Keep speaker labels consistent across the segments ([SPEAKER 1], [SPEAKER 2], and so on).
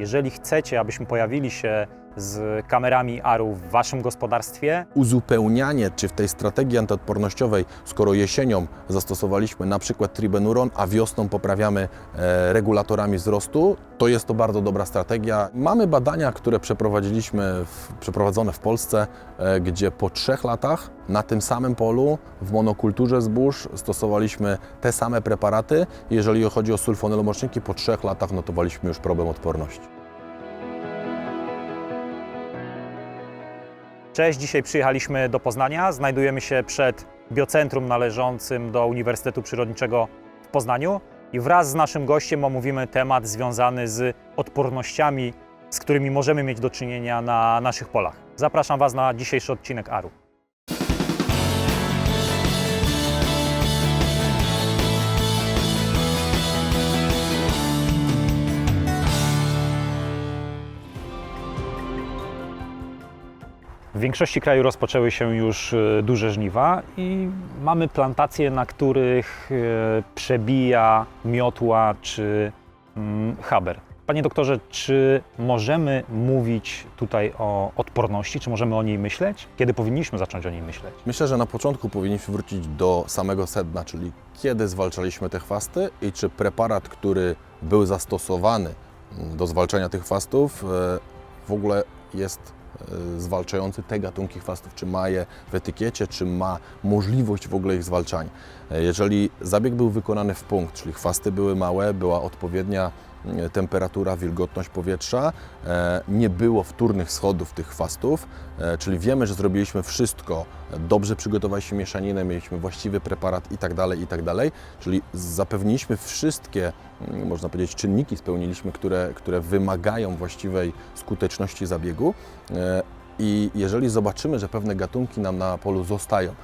[SPEAKER 1] Jeżeli chcecie, abyśmy pojawili się z kamerami ARU w Waszym gospodarstwie,
[SPEAKER 2] uzupełnianie, czy w tej strategii antyodpornościowej, skoro jesienią zastosowaliśmy na przykład tribenuron, a wiosną poprawiamy e, regulatorami wzrostu, to jest to bardzo dobra strategia. Mamy badania, które przeprowadziliśmy, w, przeprowadzone w Polsce, e, gdzie po trzech latach na tym samym polu w monokulturze zbóż stosowaliśmy te same preparaty. Jeżeli chodzi o sulfonylomoczniki, po trzech latach notowaliśmy już problem odporności.
[SPEAKER 1] Cześć, dzisiaj przyjechaliśmy do Poznania. Znajdujemy się przed biocentrum należącym do Uniwersytetu Przyrodniczego w Poznaniu i wraz z naszym gościem omówimy temat związany z odpornościami, z którymi możemy mieć do czynienia na naszych polach. Zapraszam Was na dzisiejszy odcinek ARU. W większości kraju rozpoczęły się już e, duże żniwa i mamy plantacje, na których e, przebija miotła czy mm, haber. Panie doktorze, czy możemy mówić tutaj o odporności, czy możemy o niej myśleć? Kiedy powinniśmy zacząć o niej myśleć?
[SPEAKER 2] Myślę, że na początku powinniśmy wrócić do samego sedna, czyli kiedy zwalczaliśmy te chwasty i czy preparat, który był zastosowany mm, do zwalczania tych chwastów, e, w ogóle jest zwalczający te gatunki chwastów, czy ma je w etykiecie, czy ma możliwość w ogóle ich zwalczania. E, Jeżeli zabieg był wykonany w punkt, czyli chwasty były małe, była odpowiednia temperatura, wilgotność powietrza, e, nie było wtórnych schodów tych chwastów, e, czyli wiemy, że zrobiliśmy wszystko, dobrze przygotowaliśmy mieszaninę, mieliśmy właściwy preparat i tak dalej, i tak czyli zapewniliśmy wszystkie, mm, można powiedzieć, czynniki spełniliśmy, które, które wymagają właściwej skuteczności zabiegu. E, i jeżeli zobaczymy, że pewne gatunki nam na polu zostają,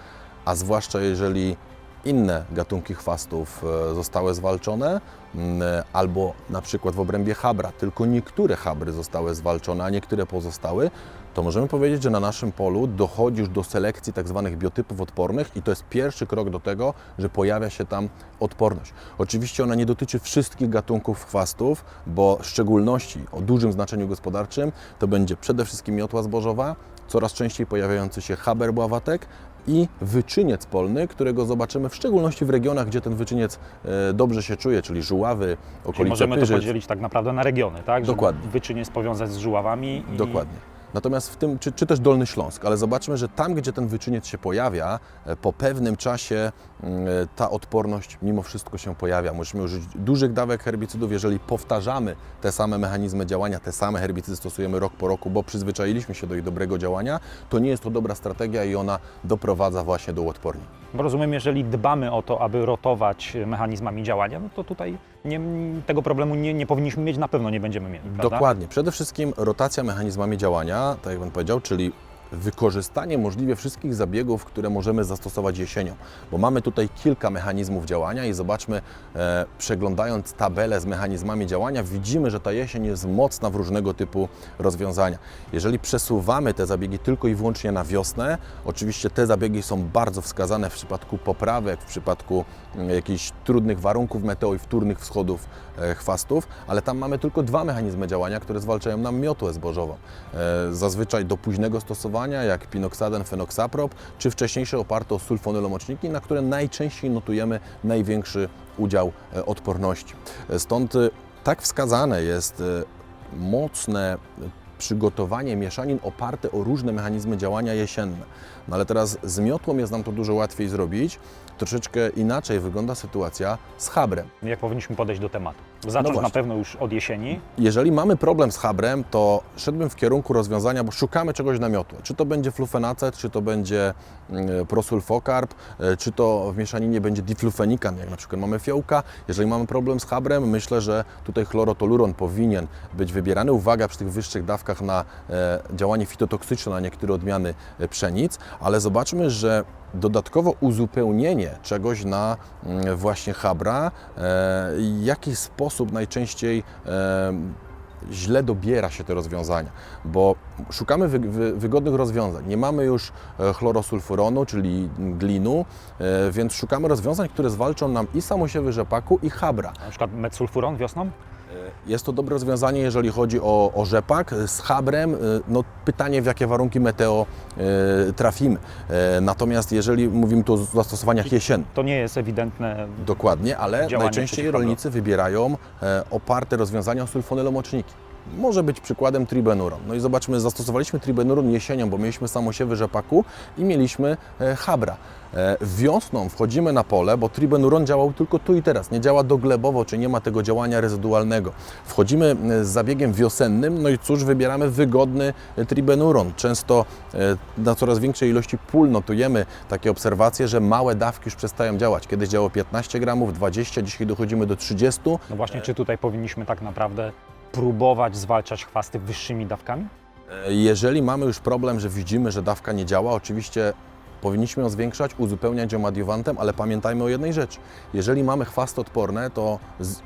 [SPEAKER 2] a zwłaszcza jeżeli inne gatunki chwastów e, zostały zwalczone, m, e, albo na przykład w obrębie habra tylko niektóre habry zostały zwalczone, a niektóre pozostały, to możemy powiedzieć, że na naszym polu dochodzi już do selekcji tak zwanych biotypów odpornych i to jest pierwszy krok do tego, że pojawia się tam odporność. Oczywiście ona nie dotyczy wszystkich gatunków chwastów, bo w szczególności o dużym znaczeniu gospodarczym to będzie przede wszystkim miotła zbożowa, coraz częściej pojawiający się haber bławatek, i wyczyniec polny, którego zobaczymy w szczególności w regionach, gdzie ten wyczyniec e, dobrze się czuje, czyli żuławy,
[SPEAKER 1] Czyli
[SPEAKER 2] okolice
[SPEAKER 1] możemy to
[SPEAKER 2] Pyrzyc.
[SPEAKER 1] podzielić tak naprawdę na regiony, tak? Żeby
[SPEAKER 2] Dokładnie.
[SPEAKER 1] Wyczyn jest powiązać z żuławami. I...
[SPEAKER 2] Dokładnie. Natomiast w tym, czy, czy też Dolny Śląsk, ale zobaczmy, że tam, gdzie ten wyczyniec się pojawia, e, po pewnym czasie mm, ta odporność mimo wszystko się pojawia. Musimy użyć dużych dawek herbicydów, jeżeli powtarzamy te same mechanizmy działania, te same herbicydy stosujemy rok po roku, bo przyzwyczailiśmy się do ich dobrego działania, to nie jest to dobra strategia i ona doprowadza właśnie do uodpornień.
[SPEAKER 1] Bo rozumiem, jeżeli dbamy o to, aby rotować mechanizmami działania, no to tutaj nie, tego problemu nie, nie powinniśmy mieć, na pewno nie będziemy mieli. Prawda?
[SPEAKER 2] Dokładnie. Przede wszystkim rotacja mechanizmami działania, tak jak Pan powiedział, czyli wykorzystanie możliwie wszystkich zabiegów, które możemy zastosować jesienią, bo mamy tutaj kilka mechanizmów działania i zobaczmy, e, przeglądając tabelę z mechanizmami działania, widzimy, że ta jesień jest mocna w różnego typu rozwiązania. Jeżeli przesuwamy te zabiegi tylko i wyłącznie na wiosnę, oczywiście te zabiegi są bardzo wskazane w przypadku poprawek, w przypadku mm, jakichś trudnych warunków meteo i wtórnych wschodów e, chwastów, ale tam mamy tylko dwa mechanizmy działania, które zwalczają nam miotłę zbożową. E, Zazwyczaj do późnego stosowania, jak pinoksaden, fenoksaprop, czy wcześniejsze oparte o sulfonylomoczniki, na które najczęściej notujemy największy udział e, odporności. E, Stąd e, tak wskazane jest mocne przygotowanie mieszanin oparte o różne mechanizmy działania jesienne. No ale teraz z miotłą jest nam to dużo łatwiej zrobić. Troszeczkę inaczej wygląda sytuacja z habrem.
[SPEAKER 1] Jak powinniśmy podejść do tematu? Zacząć na
[SPEAKER 2] właśnie.
[SPEAKER 1] pewno już od jesieni.
[SPEAKER 2] Jeżeli mamy problem z habrem, to szedłbym w kierunku rozwiązania, bo szukamy czegoś na miotłę. Czy to będzie flufenacet, czy to będzie mm, prosulfokarb, e, czy to w mieszaninie będzie diflufenikan, jak na przykład mamy fiołka. Jeżeli mamy problem z habrem, myślę, że tutaj chlorotoluron powinien być wybierany. Uwaga przy tych wyższych dawkach na e, działanie fitotoksyczne na niektóre odmiany e, pszenic, ale zobaczmy, że dodatkowo uzupełnienie czegoś na mm, właśnie habra, e, w jaki sposób najczęściej e, źle dobiera się te rozwiązania, bo szukamy wy, wy, wygodnych rozwiązań. Nie mamy już e, chlorosulfuronu, czyli glinu, e, więc szukamy rozwiązań, które zwalczą nam i samosiewy rzepaku, i habra.
[SPEAKER 1] Na przykład metsulfuron wiosną?
[SPEAKER 2] Jest to dobre rozwiązanie, jeżeli chodzi o, o rzepak. Z habrem, y, no pytanie w jakie warunki meteo trafimy. E, Natomiast jeżeli mówimy tu o zastosowaniach jesiennych,
[SPEAKER 1] To nie jest ewidentne.
[SPEAKER 2] Dokładnie, ale najczęściej rolnicy wybierają e, oparte rozwiązania o sulfonylomoczniki. Może być przykładem tribenuron. No i zobaczmy, zastosowaliśmy tribenuron jesienią, bo mieliśmy samosiewy rzepaku i mieliśmy e, habra. E, wiosną wchodzimy na pole, bo tribenuron działał tylko tu i teraz, nie działa doglebowo, czy nie ma tego działania rezydualnego. Wchodzimy e, z zabiegiem wiosennym, no i cóż, wybieramy wygodny tribenuron. Często na coraz większej ilości pól notujemy takie obserwacje, że małe dawki już przestają działać. Kiedyś działało 15 gramów, 20, dzisiaj dochodzimy do 30.
[SPEAKER 1] No właśnie, czy tutaj powinniśmy tak naprawdę próbować zwalczać chwasty wyższymi dawkami?
[SPEAKER 2] E, Jeżeli mamy już problem, że widzimy, że dawka nie działa, oczywiście powinniśmy ją zwiększać, uzupełniać ją adiuwantem, ale pamiętajmy o jednej rzeczy. Jeżeli mamy chwasty odporne, to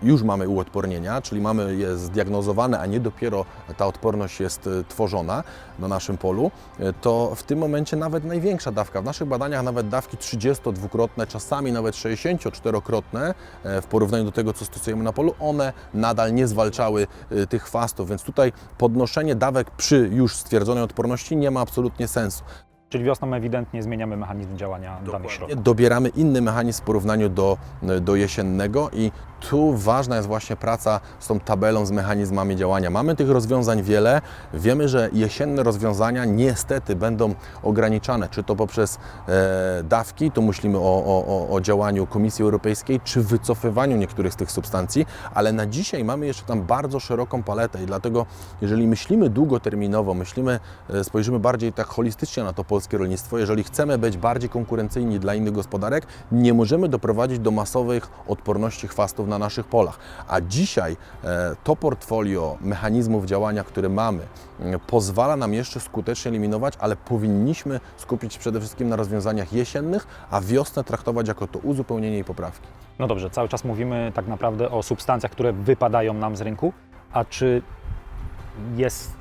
[SPEAKER 2] już mamy uodpornienia, czyli mamy je zdiagnozowane, a nie dopiero ta odporność jest e, tworzona na naszym polu, e, to w tym momencie nawet największa dawka, w naszych badaniach nawet dawki 32-krotne, czasami nawet 64-krotne e, w porównaniu do tego, co stosujemy na polu, one nadal nie zwalczały tych chwastów, więc tutaj podnoszenie dawek przy już stwierdzonej odporności nie ma absolutnie sensu.
[SPEAKER 1] Czyli wiosną ewidentnie zmieniamy mechanizm działania danych środków.
[SPEAKER 2] Dobieramy inny mechanizm w porównaniu do, do jesiennego i tu ważna jest właśnie praca z tą tabelą, z mechanizmami działania. Mamy tych rozwiązań wiele. Wiemy, że jesienne rozwiązania niestety będą ograniczane, czy to poprzez e, dawki, tu myślimy o, o, o- działaniu Komisji Europejskiej, czy wycofywaniu niektórych z tych substancji, ale na dzisiaj mamy jeszcze tam bardzo szeroką paletę i dlatego jeżeli myślimy długoterminowo, myślimy, e, spojrzymy bardziej tak holistycznie na to polskie rolnictwo, jeżeli chcemy być bardziej konkurencyjni dla innych gospodarek, nie możemy doprowadzić do masowych odporności chwastów na naszych polach. A dzisiaj e, to portfolio mechanizmów działania, które mamy, pozwala nam jeszcze skutecznie eliminować, ale powinniśmy skupić się przede wszystkim na rozwiązaniach jesiennych, a wiosnę traktować jako to uzupełnienie i poprawki.
[SPEAKER 1] No dobrze, cały czas mówimy tak naprawdę o substancjach, które wypadają nam z rynku, a czy jest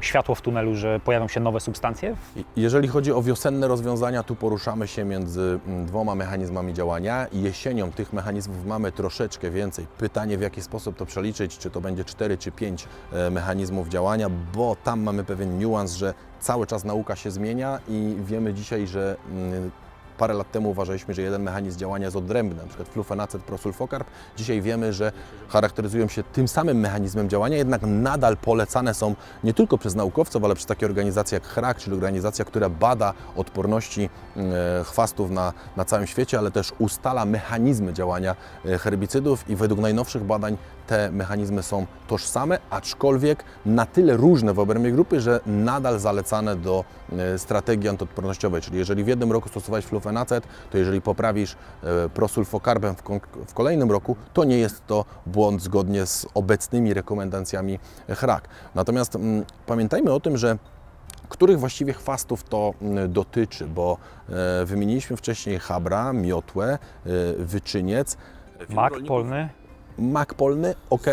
[SPEAKER 1] światło w tunelu, że pojawią się nowe substancje?
[SPEAKER 2] Jeżeli chodzi o wiosenne rozwiązania, tu poruszamy się między mm, dwoma mechanizmami działania. Jesienią tych mechanizmów mamy troszeczkę więcej. Pytanie, w jaki sposób to przeliczyć, czy to będzie 4 czy 5 e, mechanizmów działania, bo tam mamy pewien niuans, że cały czas nauka się zmienia i wiemy dzisiaj, że mm, Parę lat temu uważaliśmy, że jeden mechanizm działania jest odrębny, przykład flufenacet, prosulfocarb. Dzisiaj wiemy, że charakteryzują się tym samym mechanizmem działania, jednak nadal polecane są nie tylko przez naukowców, ale przez takie organizacje jak HRAK, czyli organizacja, która bada odporności e, chwastów na, na całym świecie, ale też ustala mechanizmy działania e, herbicydów i według najnowszych badań te mechanizmy są tożsame, aczkolwiek na tyle różne w obrębie grupy, że nadal zalecane do e, strategii antyodpornościowej. Czyli jeżeli w jednym roku stosowałeś flufenacet, to jeżeli poprawisz e, prosulfokarbem w, kolejnym roku, to nie jest to błąd zgodnie z obecnymi rekomendacjami HRAK. Natomiast mm, pamiętajmy o tym, że których właściwie chwastów to mm, dotyczy, bo e, wymieniliśmy wcześniej habra, miotłę, wyczyniec.
[SPEAKER 1] Mak polny?
[SPEAKER 2] Mak polny, ok,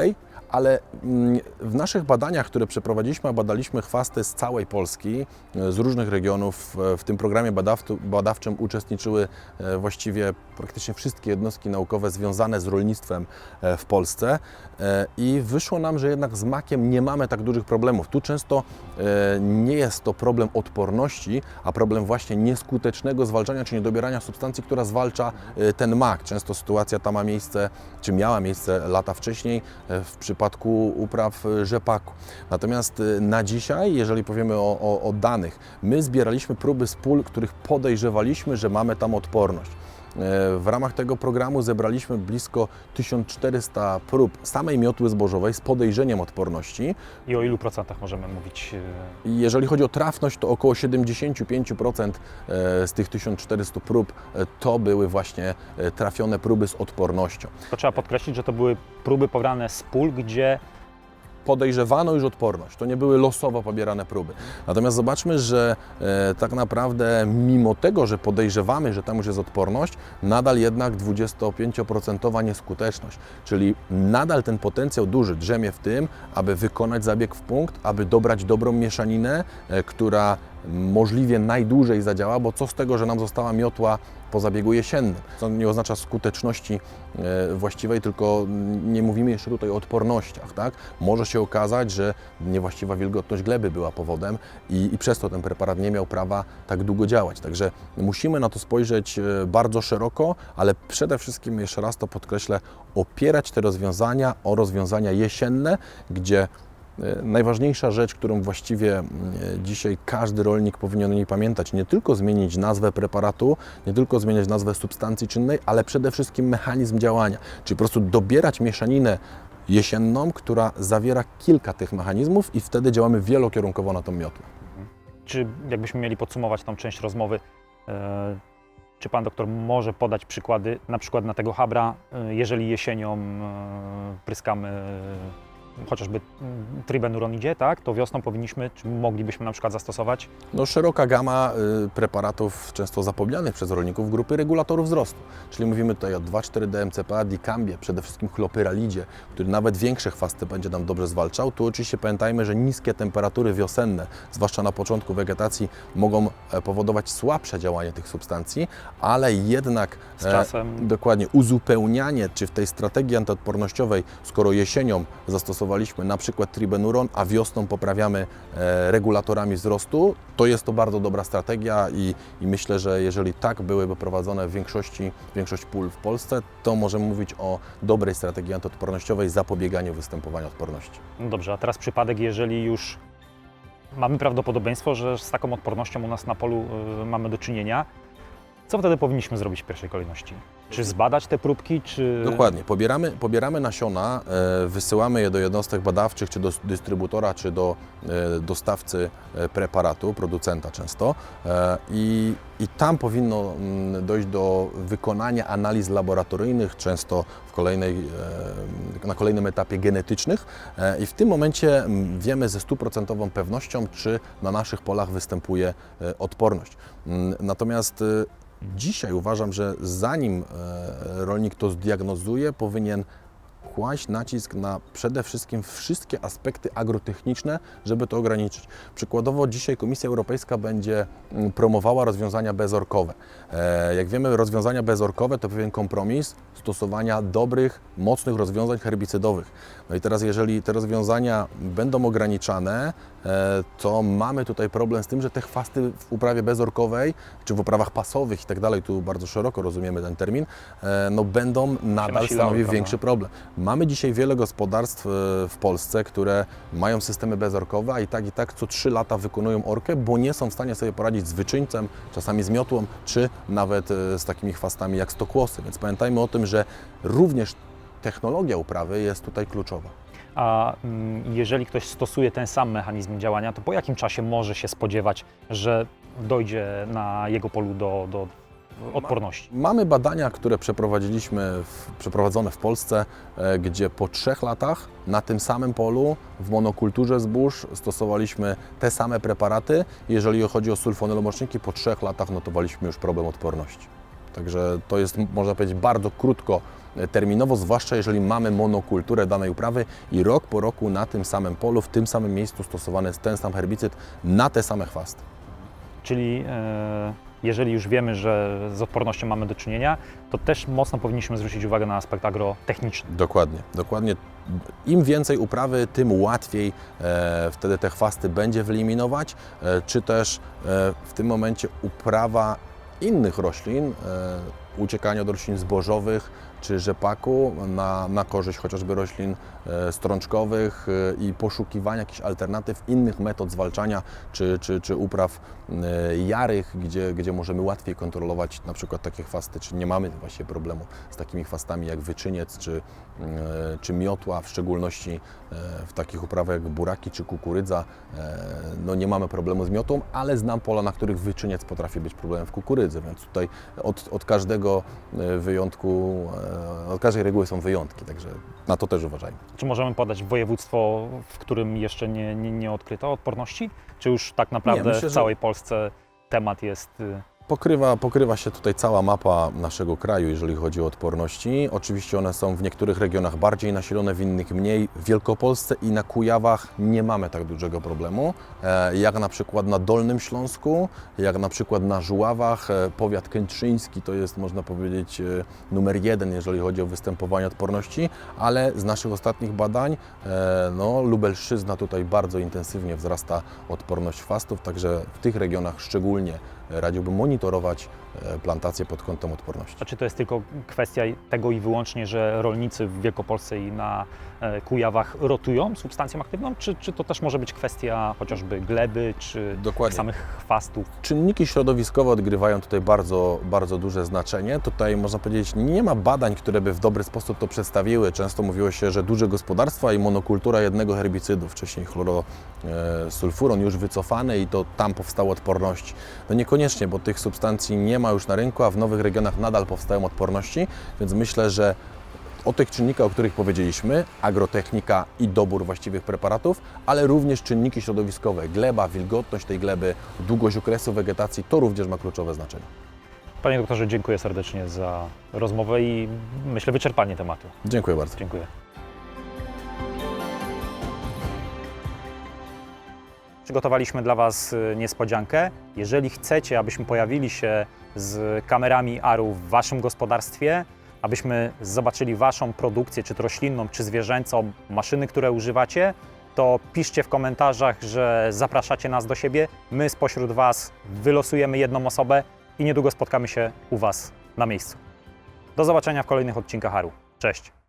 [SPEAKER 2] ale mm, w naszych badaniach, które przeprowadziliśmy, a badaliśmy chwasty z całej Polski, e, z różnych regionów, e, w tym programie badawczym uczestniczyły e, właściwie praktycznie wszystkie jednostki naukowe związane z rolnictwem w Polsce i wyszło nam, że jednak z makiem nie mamy tak dużych problemów. Tu często nie jest to problem odporności, a problem właśnie nieskutecznego zwalczania czy niedobierania substancji, która zwalcza ten mak. Często sytuacja ta ma miejsce, czy miała miejsce lata wcześniej w przypadku upraw e, rzepaku. Natomiast e, na dzisiaj, jeżeli powiemy o, o, o danych, my zbieraliśmy próby z pól, których podejrzewaliśmy, że mamy tam odporność. E, W ramach tego programu zebraliśmy blisko 1400 prób samej miotły zbożowej z podejrzeniem odporności.
[SPEAKER 1] I o ilu procentach możemy mówić? e,
[SPEAKER 2] Jeżeli chodzi o trafność, to około 75% e, z tych 1400 prób to były właśnie trafione próby z odpornością.
[SPEAKER 1] To trzeba podkreślić, że to były próby pobrane z pól, gdzie
[SPEAKER 2] podejrzewano już odporność. To nie były losowo pobierane próby. Natomiast zobaczmy, że e, tak naprawdę mimo tego, że podejrzewamy, że tam już jest odporność, nadal jednak 25% nieskuteczność. Czyli nadal ten potencjał duży drzemie w tym, aby wykonać zabieg w punkt, aby dobrać dobrą mieszaninę, e, która możliwie najdłużej zadziała, bo co z tego, że nam została miotła po zabiegu jesiennym. To nie oznacza skuteczności e, właściwej, tylko nie mówimy jeszcze tutaj o odpornościach. Tak? Może się okazać, że niewłaściwa wilgotność gleby była powodem i, i przez to ten preparat nie miał prawa tak długo działać. Także musimy na to spojrzeć e, bardzo szeroko, ale przede wszystkim, jeszcze raz to podkreślę, opierać te rozwiązania o rozwiązania jesienne, gdzie Najważniejsza rzecz, którą właściwie mm, dzisiaj każdy rolnik powinien o niej pamiętać, nie tylko zmienić nazwę preparatu, nie tylko zmieniać nazwę substancji czynnej, ale przede wszystkim mechanizm działania, czyli po prostu dobierać mieszaninę jesienną, która zawiera kilka tych mechanizmów i wtedy działamy wielokierunkowo na tą miotłę.
[SPEAKER 1] Czy jakbyśmy mieli podsumować tą część rozmowy, e, czy pan doktor może podać przykłady, na przykład na tego habra, e, jeżeli jesienią e, pryskamy e, chociażby mm, tribenuron idzie, tak, to wiosną powinniśmy, czy moglibyśmy na przykład zastosować
[SPEAKER 2] No, szeroka gama y, preparatów, często zapomnianych przez rolników, grupy regulatorów wzrostu. Czyli mówimy tutaj o 2,4-DMCPA, dikambie, przede wszystkim chlopyralidzie, który nawet większe chwasty będzie nam dobrze zwalczał. Tu oczywiście pamiętajmy, że niskie temperatury wiosenne, zwłaszcza na początku wegetacji, mogą e, powodować słabsze działanie tych substancji, ale jednak
[SPEAKER 1] z czasem?
[SPEAKER 2] Dokładnie, uzupełnianie, czy w tej strategii antyodpornościowej, skoro jesienią zastosowaliśmy na przykład tribenuron, a wiosną poprawiamy e, regulatorami wzrostu, to jest to bardzo dobra strategia i, i myślę, że jeżeli tak byłyby prowadzone w większości, większość pól w Polsce, to możemy mówić o dobrej strategii antyodpornościowej, zapobieganiu występowania odporności.
[SPEAKER 1] No dobrze, a teraz przypadek, jeżeli już mamy prawdopodobieństwo, że z taką odpornością u nas na polu y, mamy do czynienia, co wtedy powinniśmy zrobić w pierwszej kolejności? Czy zbadać te próbki, czy...
[SPEAKER 2] Dokładnie. Pobieramy, pobieramy nasiona, e, wysyłamy je do jednostek badawczych, czy do dystrybutora, czy do e, dostawcy e, preparatu, producenta często. I, I tam powinno mm, dojść do wykonania analiz laboratoryjnych, często w kolejnej, na kolejnym etapie genetycznych. I w tym momencie mm, wiemy ze stuprocentową pewnością, czy na naszych polach występuje odporność. Mm, Natomiast Dzisiaj uważam, że zanim e, rolnik to zdiagnozuje, powinien kłaść nacisk na przede wszystkim wszystkie aspekty agrotechniczne, żeby to ograniczyć. Przykładowo dzisiaj Komisja Europejska będzie mm, promowała rozwiązania bezorkowe. E, Jak wiemy, rozwiązania bezorkowe to pewien kompromis stosowania dobrych, mocnych rozwiązań herbicydowych. No i teraz, jeżeli te rozwiązania będą ograniczane, e, to mamy tutaj problem z tym, że te chwasty w uprawie bezorkowej, czy w uprawach pasowych i tak dalej, tu bardzo szeroko rozumiemy ten termin, e, no będą nadal stanowić większy problem. Mamy dzisiaj wiele gospodarstw e, w Polsce, które mają systemy bezorkowe, a i tak i tak co 3 lata wykonują orkę, bo nie są w stanie sobie poradzić z wyczyńcem, czasami z miotłą, czy nawet e, z takimi chwastami jak stokłosy. Więc pamiętajmy o tym, że również technologia uprawy jest tutaj kluczowa.
[SPEAKER 1] A mm, jeżeli ktoś stosuje ten sam mechanizm działania, to po jakim czasie może się spodziewać, że dojdzie na jego polu do, do odporności?
[SPEAKER 2] Mamy badania, które przeprowadziliśmy, w, przeprowadzone w Polsce, e, gdzie po trzech latach na tym samym polu w monokulturze zbóż stosowaliśmy te same preparaty. Jeżeli chodzi o sulfonylomoczniki, po trzech latach notowaliśmy już problem odporności. Także to jest, można powiedzieć, bardzo krótko e, terminowo, zwłaszcza jeżeli mamy monokulturę danej uprawy i rok po roku na tym samym polu, w tym samym miejscu stosowany jest ten sam herbicyd na te same chwasty.
[SPEAKER 1] Czyli e, jeżeli już wiemy, że z odpornością mamy do czynienia, to też mocno powinniśmy zwrócić uwagę na aspekt agrotechniczny.
[SPEAKER 2] Dokładnie, dokładnie. Im więcej uprawy, tym łatwiej e, wtedy te chwasty będzie wyeliminować, e, czy też e, w tym momencie uprawa innych roślin, e, uciekanie od roślin zbożowych czy rzepaku na, na korzyść chociażby roślin strączkowych e, i poszukiwania jakichś alternatyw, innych metod zwalczania czy, czy, czy upraw e, jarych, gdzie, gdzie możemy łatwiej kontrolować na przykład takie chwasty, czy nie mamy właśnie problemu z takimi chwastami jak wyczyniec czy, e, czy miotła, w szczególności e, w takich uprawach jak buraki czy kukurydza. e, No nie mamy problemu z miotą, ale znam pola, na których wyczyniec potrafi być problemem w kukurydzy, więc tutaj od, od każdego e, wyjątku, e, od każdej reguły są wyjątki, także na to też uważajmy.
[SPEAKER 1] Czy możemy podać województwo, w którym jeszcze nie, nie, nie odkryto odporności? Czy już tak naprawdę
[SPEAKER 2] myślę,
[SPEAKER 1] w
[SPEAKER 2] że-
[SPEAKER 1] całej Polsce temat jest y,
[SPEAKER 2] Pokrywa, pokrywa się tutaj cała mapa naszego kraju, jeżeli chodzi o odporności. Oczywiście one są w niektórych regionach bardziej nasilone, w innych mniej. W Wielkopolsce i na Kujawach nie mamy tak dużego problemu, e, jak na przykład na Dolnym Śląsku, jak na przykład na Żuławach. E, Powiat kętrzyński to jest, można powiedzieć, e, numer jeden, jeżeli chodzi o występowanie odporności, ale z naszych ostatnich badań, no, Lubelszczyzna tutaj bardzo intensywnie wzrasta odporność chwastów, także w tych regionach szczególnie radziłbym monitorować e, plantacje pod kątem odporności.
[SPEAKER 1] A czy to jest tylko kwestia tego i wyłącznie, że rolnicy w Wielkopolsce i na e, Kujawach rotują substancją aktywną, czy, czy to też może być kwestia chociażby gleby, czy
[SPEAKER 2] Dokładnie.
[SPEAKER 1] samych chwastów?
[SPEAKER 2] Czynniki środowiskowe odgrywają tutaj bardzo, bardzo duże znaczenie. Tutaj można powiedzieć, nie ma badań, które by w dobry sposób to przedstawiły. Często mówiło się, że duże gospodarstwa i monokultura jednego herbicydu, wcześniej chlorosulfuron już wycofany i to tam powstała odporność. No niekoniecznie, bo tych substancji nie ma już na rynku, a w nowych regionach nadal powstają odporności, więc myślę, że o tych czynnikach, o których powiedzieliśmy, agrotechnika i dobór właściwych preparatów, ale również czynniki środowiskowe, gleba, wilgotność tej gleby, długość okresu wegetacji, to również ma kluczowe znaczenie.
[SPEAKER 1] Panie doktorze, dziękuję serdecznie za rozmowę i myślę wyczerpanie tematu.
[SPEAKER 2] Dziękuję bardzo.
[SPEAKER 1] Dziękuję. Przygotowaliśmy dla Was y, niespodziankę. Jeżeli chcecie, abyśmy pojawili się z kamerami ARU w Waszym gospodarstwie, abyśmy zobaczyli Waszą produkcję, czy to roślinną, czy zwierzęcą, maszyny, które używacie, to piszcie w komentarzach, że zapraszacie nas do siebie. My spośród Was wylosujemy jedną osobę i niedługo spotkamy się u Was na miejscu. Do zobaczenia w kolejnych odcinkach ARU. Cześć!